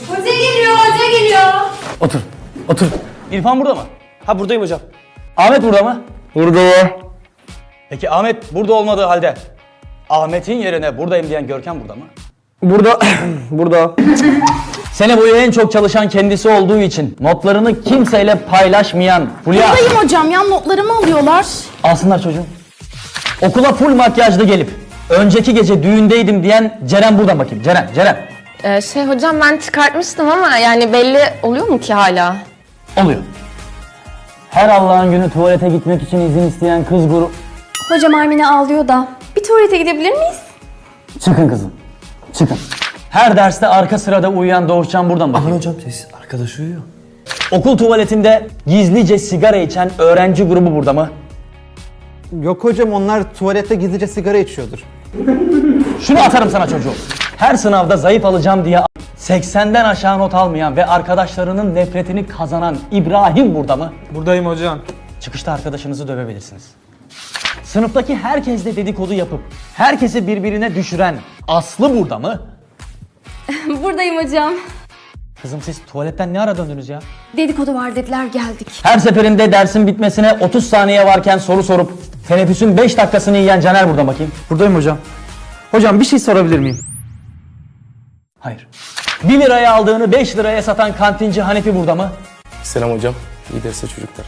Hoca geliyor, hoca geliyor. Otur. Otur. İrfan burada mı? Ha buradayım hocam. Ahmet burada mı? Burada. Peki Ahmet burada olmadığı halde Ahmet'in yerine buradayım diyen Görkem burada mı? Burada. burada. Sene boyu en çok çalışan kendisi olduğu için notlarını kimseyle paylaşmayan Fulya. Buradayım hocam ya notlarımı alıyorlar. Alsınlar çocuğum. Okula full makyajlı gelip önceki gece düğündeydim diyen Ceren burada bakayım. Ceren, Ceren. Ee, şey hocam ben çıkartmıştım ama yani belli oluyor mu ki hala? Oluyor. Her Allah'ın günü tuvalete gitmek için izin isteyen kız grubu... Hocam Armine ağlıyor da. Bir tuvalete gidebilir miyiz? Çıkın kızım. Çıkın. Her derste arka sırada uyuyan Doğuşcan buradan bakayım. hocam ses arkadaş uyuyor. Okul tuvaletinde gizlice sigara içen öğrenci grubu burada mı? Yok hocam onlar tuvalette gizlice sigara içiyordur. Şunu atarım sana çocuğum. Her sınavda zayıf alacağım diye 80'den aşağı not almayan ve arkadaşlarının nefretini kazanan İbrahim burada mı? Buradayım hocam. Çıkışta arkadaşınızı dövebilirsiniz. Sınıftaki herkesle dedikodu yapıp herkesi birbirine düşüren Aslı burada mı? Buradayım hocam. Kızım siz tuvaletten ne ara döndünüz ya? Dedikodu var dediler geldik. Her seferinde dersin bitmesine 30 saniye varken soru sorup teneffüsün 5 dakikasını yiyen Caner burada bakayım. Buradayım hocam. Hocam bir şey sorabilir miyim? Hayır. 1 liraya aldığını 5 liraya satan kantinci Hanefi burada mı? Selam hocam. İyi dersler çocuklar.